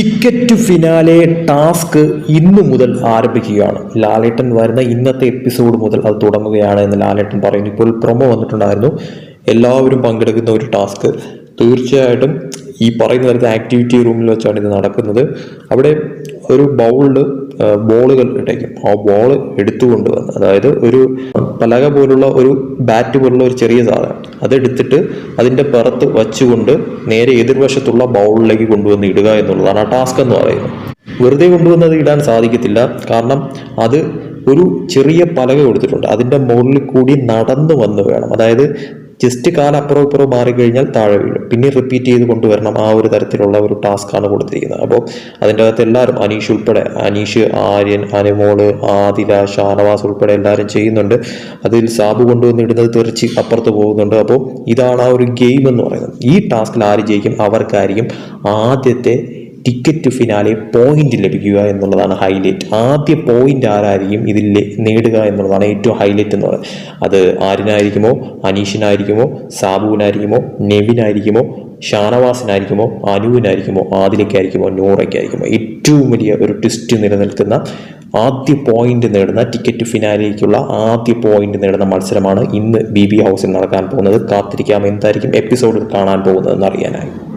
Ticket finale task ഇന്നു മുതൽ ആരംഭിക്കുകയാണ്. ലാലേട്ടൻ വരുന്ന ഇന്നത്തെ എപ്പിസോഡ് മുതൽ അത് തുടങ്ങുകയാണ് എന്ന് ലാലേട്ടൻ പറയുന്നു. ഇപ്പോൾ പ്രൊമോ വന്നിട്ടുണ്ടായിരുന്നു. എല്ലാവരും പങ്കെടുക്കുന്ന ഒരു ടാസ്ക്. തീർച്ചയായിട്ടും ഈ പറയുന്ന തരത്തിൽ ആക്ടിവിറ്റി റൂമിൽ വെച്ചാണ് ഇത് നടക്കുന്നത്. അവിടെ ഒരു ബൗളിൽ ബോളുകൾ ഇട്ടേക്കും. ആ ബോൾ എടുത്തുകൊണ്ട് വന്ന് അതായത് ഒരു പലക പോലുള്ള ഒരു ബാറ്റ് പോലുള്ള ഒരു ചെറിയ സാധനം. അതെടുത്തിട്ട് അതിന്റെ പുറത്ത് വച്ചുകൊണ്ട് നേരെ എതിർവശത്തുള്ള ബൗളിലേക്ക് കൊണ്ടുവന്ന് ഇടുക എന്നുള്ളതാണ് ആ ടാസ്ക് എന്ന് പറയുന്നത്. വെറുതെ കൊണ്ടുവന്നത് ഇടാൻ സാധിക്കത്തില്ല. കാരണം അത് ഒരു ചെറിയ പലക കൊടുത്തിട്ടുണ്ട്. അതിന്റെ മുകളിൽ കൂടി നടന്നു വന്ന് വേണം. അതായത് ജസ്റ്റ് കാൽ അപ്പുറം ഇപ്പുറം മാറിക്കഴിഞ്ഞാൽ താഴെ വീഴും. പിന്നെ റിപ്പീറ്റ് ചെയ്ത് കൊണ്ടുവരണം. ആ ഒരു തരത്തിലുള്ള ഒരു ടാസ്ക് ആണ് കൊടുത്തിരിക്കുന്നത്. അപ്പോൾ അതിന്റെ അകത്ത് എല്ലാവരും അനീഷ് ഉൾപ്പെടെ അനീഷ് ആര്യൻ അനുമോൾ ആദില ഷാനവാസ് ഉൾപ്പെടെ എല്ലാവരും ചെയ്യുന്നുണ്ട്. അതിൽ സാബ് കൊണ്ടുവന്ന് ഇടുന്നത് തെറിച്ച് അപ്പുറത്ത് പോകുന്നുണ്ട്. അപ്പോൾ ഇതാണ് ആ ഒരു ഗെയിം എന്ന് പറയുന്നത്. ഈ ടാസ്കിൽ ആര് ജയിക്കും? അവർക്കായിരിക്കും ആദ്യത്തെ ടിക്കറ്റ് ടു ഫിനാലെ പോയിന്റ് ലഭിക്കുക എന്നുള്ളതാണ് ഹൈലൈറ്റ് ആദ്യ പോയിന്റ് ആരായിരിക്കും ഇതിൽ നേടുക എന്നുള്ളതാണ് ഏറ്റവും ഹൈലൈറ്റ് എന്ന് പറയുന്നത്. അത് ആരിനായിരിക്കുമോ? അനീഷിനായിരിക്കുമോ? സാബുവിനായിരിക്കുമോ? നെവിനായിരിക്കുമോ? ഷാനവാസിനായിരിക്കുമോ? അനുവിനായിരിക്കുമോ? ആദിലേക്കായിരിക്കുമോ നൂറയ്ക്കായിരിക്കുമോ? ഏറ്റവും വലിയ ഒരു ട്വിസ്റ്റ് നിലനിൽക്കുന്ന ആദ്യ പോയിന്റ് നേടുന്ന ടിക്കറ്റ് ഫിനാലിലേക്കുള്ള ആദ്യ പോയിന്റ് നേടുന്ന മത്സരമാണ് ഇന്ന് ബി ബി ഹൗസിൽ നടക്കാൻ പോകുന്നത്. കാത്തിരിക്കാം. എന്തായിരിക്കും എപ്പിസോഡിൽ കാണാൻ പോകുന്നതെന്ന് അറിയാനായി